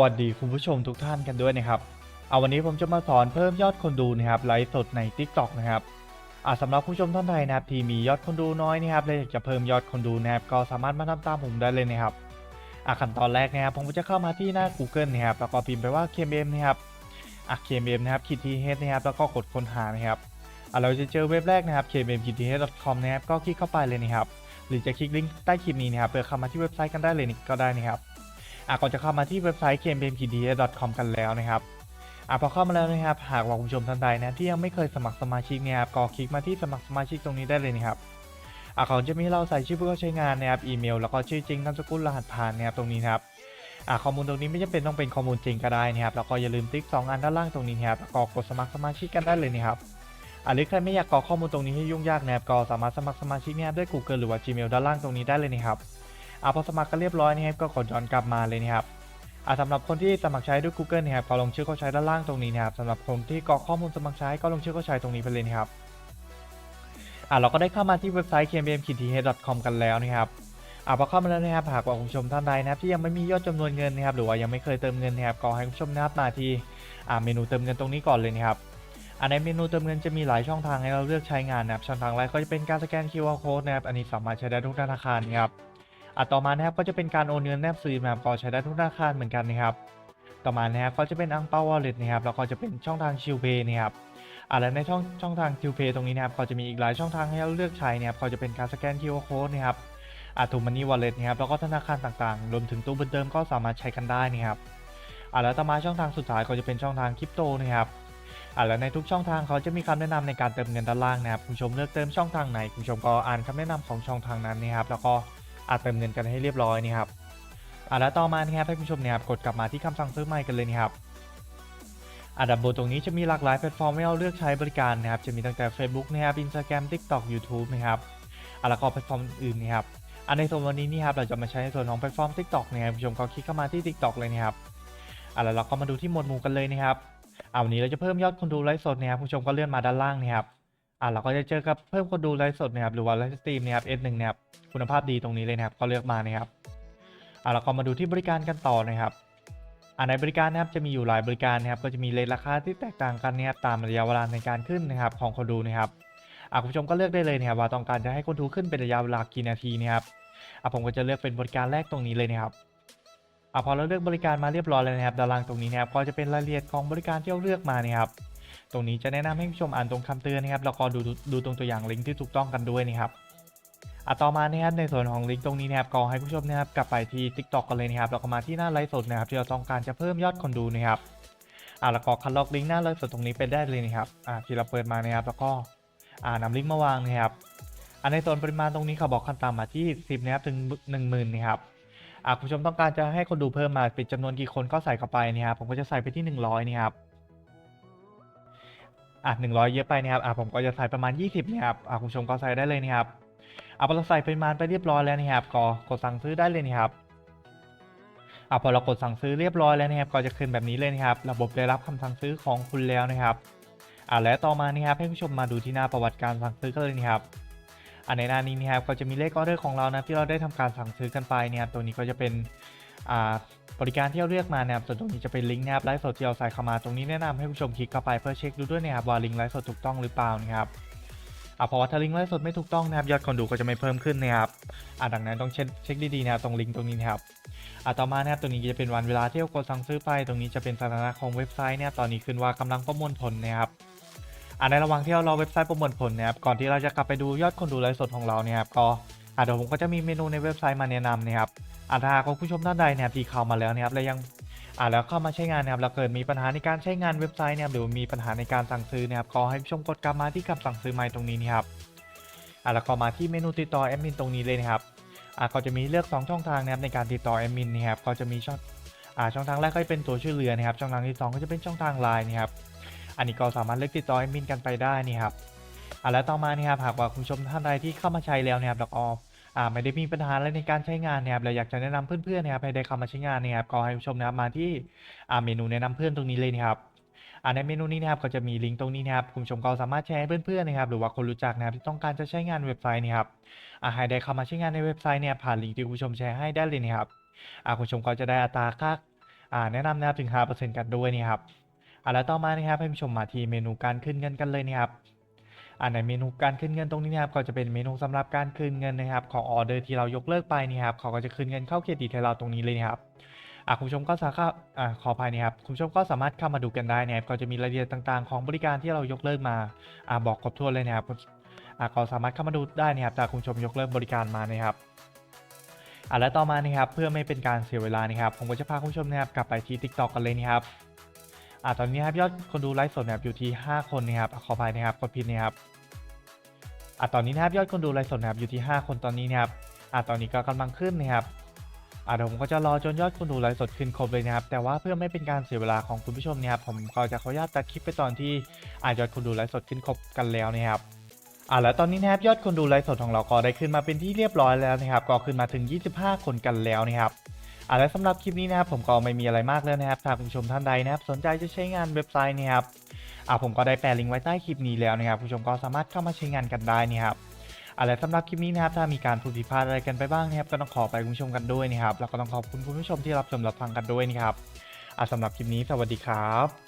วัสดีคุณผู้ชมทุกท่านกันด้วยนะครับ เอาวันนี้ผมจะมาสอนเพิ่มยอดคนดูนะครับไลฟ์สดใน TikTok นะครับอ่าสำหรับผู้ชมท่านใดนะครับที่มียอดคนดูน้อยนะครับและอยากจะเพิ่มยอดคนดูนะครับก็สามารถมาทำตามผมได้เลยนะครับอ่าขั้นตอนแรกนะครับผมก็จะเข้ามาที่หน้า Google นะครับแล้วก็พิมพ์ไปว่า KMM นะครับอะ KMM นะครับคิดทีเฮดนะครับแล้วก็กดค้นหานะครับอ่าเราจะเจอเว็บแรกนะครับ kmm k t h com นะครับก็คลิกเข้าไปเลยนะครับหรือจะคลิกลิงก์ใต้คลิปนี้นะครับเพื่อเข้ามาที่เว็บไซต์กันได้เลยก็ได้นะครับ อะก่อนจะเข้ามาที่เว็บไซต์ kmpmkda.com กันแล้วนะครับอะพอเข้ามาแล้วนะครับ หากว่าคุณผู้ชมท่านใดนะที่ยังไม่เคยสมัครสมาชิกเนี่ยครับก็คลิกมาที่สมัครสมาชิกตรงนี้ได้เลยนะครับอะเขาจะมีเราใส่ชื่อผู้เข้าใช้งานนะครับอีเมล แล้วก็ชื่อจริงนามสกุลรหัสผ่านนะครับตรงนี้นครับอะข้อมูลตรงนี้ไม่จำเป็นต้องเป็นข้อมูลจริงก็ได้นะครับแล้วก็อย่าลืมติ๊กสองอันด้านล่างตรงนี้นะครับก็กดสมัครสมาชิกกันได้เลยนะครับอะหรือใครไม่อยากกรอกข้อมูลตรงนี้ให้ยุ่งยากนะครับก็สามารถสมัครสมาชิกเนี่ยด้วย Google หรือว่า Gmail ด้านล่างตรงนี้ได้เลยนะครับ อะพอสมัครกันเรียบร้อยนะครับก็กดย้อนกลับมาเลยนะครับอ่าสำหรับคนที่สมัครใช้ด้วย Google นะครับก็ลงชื่อเข้าใช้ด้านล่างตรงนี้นะครับสำหรับคนที่กรอกข้อมูลสมัครใช้ก็ลงชื่อเข้าใช้ตรงนี้ไปเลยนะครับอ่าเราก็ได้เข้ามาที่เว็บไซต์ kmbmkth.com กันแล้วนะครับอ่าพอเข้ามาแล้วนะครับหากว่าคุณผู้ชมท่านใดนะครับที่ยังไม่มียอดจำนวนเงินนะครับหรือว่ายังไม่เคยเติมเงินนะครับก็ให้คุณผู้ชมนะครับมาที่อ่าเมนูเติมเงินตรงนี้ก่อนเลยนะครับอ่าในเมนูเติมเงินจะมีหลายช่องทางให้เราเลือกใช้งานนะครับช่องทางแรกก็จะเป็นการสแกน QR code นะครับอันนี้สามารถใช้ได้ทุกธนาคารนะครับ อะต่อมานะครับก็จะเป็นการโอนเงินแนบซื้อนะครับก็ใช้ได้ทุกธนาคารเหมือนกันนะครับต่อมานะครับก็จะเป็นอังเปาวอลเล็ตนะครับแล้วก็จะเป็นช่องทางชิลเพย์นะครับอะและในช่องช่องทางชิลเพย์ตรงนี้นะครับก็จะมีอีกหลายช่องทางให้เราเลือกใช้นะครับก็จะเป็นการสแกน QR code นะครับอะถูกมันนี่วอลเล็ตนะครับแล้วก็ธนาคารต่างๆ รวมถึงตู้บุญเติมก็สามารถใช้กันได้นะครับอะแล้วต่อมาช่องทางสุดท้ายก็จะเป็นช่องทางคริปโตนะครับอะแล้วในทุกช่องทางเขาจะมีคำแนะนำในการเติมเงินด้านล่างนะครับคุณผู้ชมเลือกเติมช่องทางไหนคุณผู้ชมก็อ่านคำแนะนำของช่องทางนั้นนะครับแล้วก็ อาจเติมเงินกันให้เรียบร้อยนี่ครับอะแล้วต่อมานะครับให้ผู้ชมเนี่ยครับกดกลับมาที่คำสั่งซื้อใหม่กันเลยนะครับอะดับบนตรงนี้จะมีหลากหลายแพลตฟอร์มให้เราเลือกใช้บริการนะครับ จะมีตั้งแต่ Facebook นะครับ Instagram TikTok YouTube นะครับอะแล้วก็แพลตฟอร์มอื่นนะครับ อันในส่วนวันนี้นี่ครับเราจะมาใช้ในส่วนของแพลตฟอร์ม TikTok นะครับผู้ชมก็คลิกเข้ามาที่ TikTok เลยนะครับอะแล้วเราก็มาดูที่หมวดหมู่กันเลยนะครับอะวันนี้เราจะเพิ่มยอดคนดูไลฟ์สดนะครับผู้ชมก็เลื่อนมาด้านล่างนะครับ อะเราก็จะเจอกับเพิ่มคนดูไลฟ์สดนะครับหรือว่าไลฟ์สตรีมนะครับ S1 นะครับคุณภาพดีตรงนี้เลยนะครับก็เลือกมานะครับอะเราก็มาดูที่บริการกันต่อนะครับอะในบริการนะครับจะมีอยู่หลายบริการนะครับก็จะมีเลทราคาที่แตกต่างกันนะครับตามระยะเวลาในการขึ้นนะครับของคนดูนะครับอะคุณผู้ชมก็เลือกได้เลยนะครับว่าต้องการจะให้คนดูขึ้นเป็นระยะเวลากี่นาทีนะครับอะผมก็จะเลือกเป็นบริการแรกตรงนี้เลยนะครับอะพอเราเลือกบริการมาเรียบร้อยแล้วนะครับด้านล่างตรงนี้นะครับก็จะเป็นรายละเอียดของบริการที่เราเลือกมานะครับ ตรงนี้จะแนะนำให้ผู้ชมอ่านตรงคำเตือนนะครับแล้วก็ดูดูตรงตัวอย่างลิงก์ที่ถูกต้องกันด้วยนะครับอะต่อมานะครับในส่วนของลิงก์ตรงนี้นะครับก็ให้ผู้ชมนะครับกลับไปที่ TikTok กันเลยนะครับแล้วก็มาที่หน้าไลฟ์สดนะครับที่เราต้องการจะเพิ่มยอดคนดูนะครับอะแล้วก็คัดลอกลิงก์หน้าไลฟ์สดตรงนี้ไปได้เลยนะครับอะที่เราเปิดมานะครับแล้วก็อ่านำลิงก์มาวางนะครับอันในส่วนปริมาณตรงนี้เขาบอกขั้นต่ำมาที่ 10นะครับถึง10,000นะครับอะคุณผู้ชมต้องการจะให้คนดูเพิ่มมาเป็นจำนวนกี่คนก็ใส่เข้าไปนะครับผมก็จะใส่ไปที่ 100นะครับ อะหนึ่งร้อยเยอะไปนะครับอะผมก็จะใส่ประมาณ 20นะครับอะคุณผู้ชมก็ใส่ได้เลยนะครับอะพอเราใส่ปริมาณไปเรียบร้อยแล้วนะครับก็กดสั่งซื้อได้เลยนะครับอะพอเรากดสั่งซื้อเรียบร้อยแล้วนะครับก็จะขึ้นแบบนี้เลยนะครับ ระบบได้รับคำสั่งซื้อของคุณแล้วนะครับอะและต่อมานะครับให้ผู้ชมมาดูที่หน้าประวัติการสั่งซื้อกันเลยนะครับอะในหน้านี้นะครับก็จะมีเลขออเดอร์ของเรานะที่เราได้ทำการสั่งซื้อกันไปนะครับตัวนี้ก็จะเป็น บริการที่เราเลือกมานะครับส่วนตรงนี้จะเป็นลิงก์นะครับไลฟ์สดที่เราใส่เข้ามาตรงนี้แนะนำให้ผู้ชมคลิกเข้าไปเพื่อเช็คดูด้วยนะครับว่าลิงก์ไลฟ์สดถูกต้องหรือเปล่านะครับอ่าเพราะว่าถ้าลิงก์ไลฟ์สดไม่ถูกต้องนะครับยอดคนดูก็จะไม่เพิ่มขึ้นนะครับอ่าดังนั้นต้องเช็คเช็คดีๆนะครับตรงลิงก์ตรงนี้นะครับอ่าต่อมานะครับตรงนี้จะเป็นวันเวลาที่เรากดสั่งซื้อไป ตรงนี้จะเป็นสถานะของเว็บไซต์เนี่ยตอนนี้ขึ้นว่ากำลังประมวลผลนะครับอ่าในระหว่างที่เรารอเว็บไซต์ประมวลผลนะครับก่อนที่เราจะกลับไปดูยอดคนดูไลฟ์สดของเราเนี่ยครับก็อ่าเดี๋ยวผมก็จะมีเมนูในเว็บไซต์มาแนะนำนะครับ อ่าถ้าหากว่าผู้ชมท่านใดเนี่ยที่เข้ามาแล้วนะครับและยังอ่าแล้วเข้ามาใช้งานนะครับแล้วเกิดมีปัญหาในการใช้งานเว็บไซต์เนี่ยหรือมีปัญหาในการสั่งซื้อนะครับขอให้ผู้ชมกดกลับมาที่คำสั่งซื้อใหม่ตรงนี้นะครับอ่าแล้วก็มาที่เมนูติดต่อแอดมินตรงนี้เลยนะครับอ่าก็จะมีเลือก 2 ช่องทางนะครับในการติดต่อแอดมินนะครับก็จะมีช่องอ่าช่องทางแรกก็จะเป็นตัวช่วยเหลือนะครับ ช่องทางที่ 2 ก็จะเป็นช่องทางไลน์นะครับอันนี้ก็สามารถเลือกติดต่อแอดมินกันไปได้นี่ครับอ่าแล้วต่อมานี่ครับหากว่าคุณชมท่านใดที่เข้ามาใช้แล้วนะครับแล้วก็ อ่าไม่ได้มีปัญหาอะไรในการใช้งานนะครับเราอยากจะแนะนำเพื่อนๆนะครับให้ได้เข้ามาใช้งานนะครับก็ให้ผู้ชมนะครับมาที่อ่าเมนูแนะนำเพื่อนตรงนี้เลยนะครับอ่าในเมนูนี้นะครับก็จะมีลิงก์ตรงนี้นะครับคุณผู้ชมก็สามารถแชร์ให้เพื่อนๆนะครับหรือว่าคนรู้จักนะครับที่ต้องการจะใช้งานเว็บไซต์นะครับอ่าให้ได้เข้ามาใช้งานในเว็บไซต์เนี่ยผ่านลิงก์ที่คุณผู้ชมแชร์ให้ได้เลยนะครับอ่าคุณผู้ชมก็จะได้อัตราค่าอ่าแนะนำนะครับถึง5%กันด้วยนะครับอ่าแล้วต่อมานะครับให้ผู้ชมมาที่เมนูการขึ้นเงินกันเลยนะครับ อ่าในเมนูการขึ้นเงินตรงนี้นะครับก็จะเป็นเมนูสำหรับการคืนเงินนะครับของออเดอร์ที่เรายกเลิกไปนี่ครับเขาก็จะคืนเงินเข้าเครดิตให้เราตรงนี้เลยนะครับอ่าคุณผู้ชมก็สามารถอ่าขออภัยนะครับคุณผู้ชมก็สามารถเข้ามาดูกันได้นะครับก็จะมีรายละเอียดต่างๆ ของบริการที่เรายกเลิกมาอ่าบอกครบถ้วนเลยนะครับอ่าก็สามารถเข้ามาดูได้นะครับถ้าคุณผู้ชมยกเลิกบริการมานะครับอะและต่อมานะครับเพื่อไม่เป็นการเสียเวลานะครับผมก็จะพาคุณผู้ชมนะครับกลับไปที่ TikTok กันเลยนะครับ อะตอนนี้ครับยอดคนดูไลฟ์สดนะครับอยู่ที่ 5 คนนะครับขออภัยนะครับกดผิดนะครับอะตอนนี้นะครับยอดคนดูไลฟ์สดนะครับอยู่ที่ 5 คนตอนนี้นะครับอะตอนนี้ก็กำลังขึ้นนะครับอะเดี๋ยวผมก็จะรอจนยอดคนดูไลฟ์สดขึ้นครบเลยนะครับ แต่ว่าเพื่อไม่เป็นการเสียเวลาของคุณผู้ชมนะครับผมก็จะขออนุญาตตัดคลิปไปตอนที่อะยอดคนดูไลฟ์สดขึ้นครบกันแล้วนะครับอ่าแล้วตอนนี้นะครับยอดคนดูไลฟ์สดของเราก็ได้ขึ้นมาเป็นที่เรียบร้อยแล้วนะครับ ก็ขึ้นมาถึง 25 คนกันแล้วนะครับ อ่าและสำหรับคลิปนี้นะครับผมก็ไม่มีอะไรมากแล้วนะครับถ้าคุณผู้ชมท่านใดนะครับสนใจจะใช้งานเว็บไซต์นะครับอ่าผมก็ได้แปะลิงก์ไว้ใต้คลิปนี้แล้วนะครับคุณผู้ชมก็สามารถเข้ามาใช้งานกันได้นะครับอ่าและสำหรับคลิปนี้นะครับถ้ามีการพูดผิดพลาดอะไรกันไปบ้างนะครับก็ต้องขอไปคุณผู้ชมกันด้วยนะครับแล้วก็ต้องขอบคุณคุณผู้ชมที่รับชมรับฟังกันด้วยนะครับอ่าสำหรับคลิปนี้สวัสดีครับ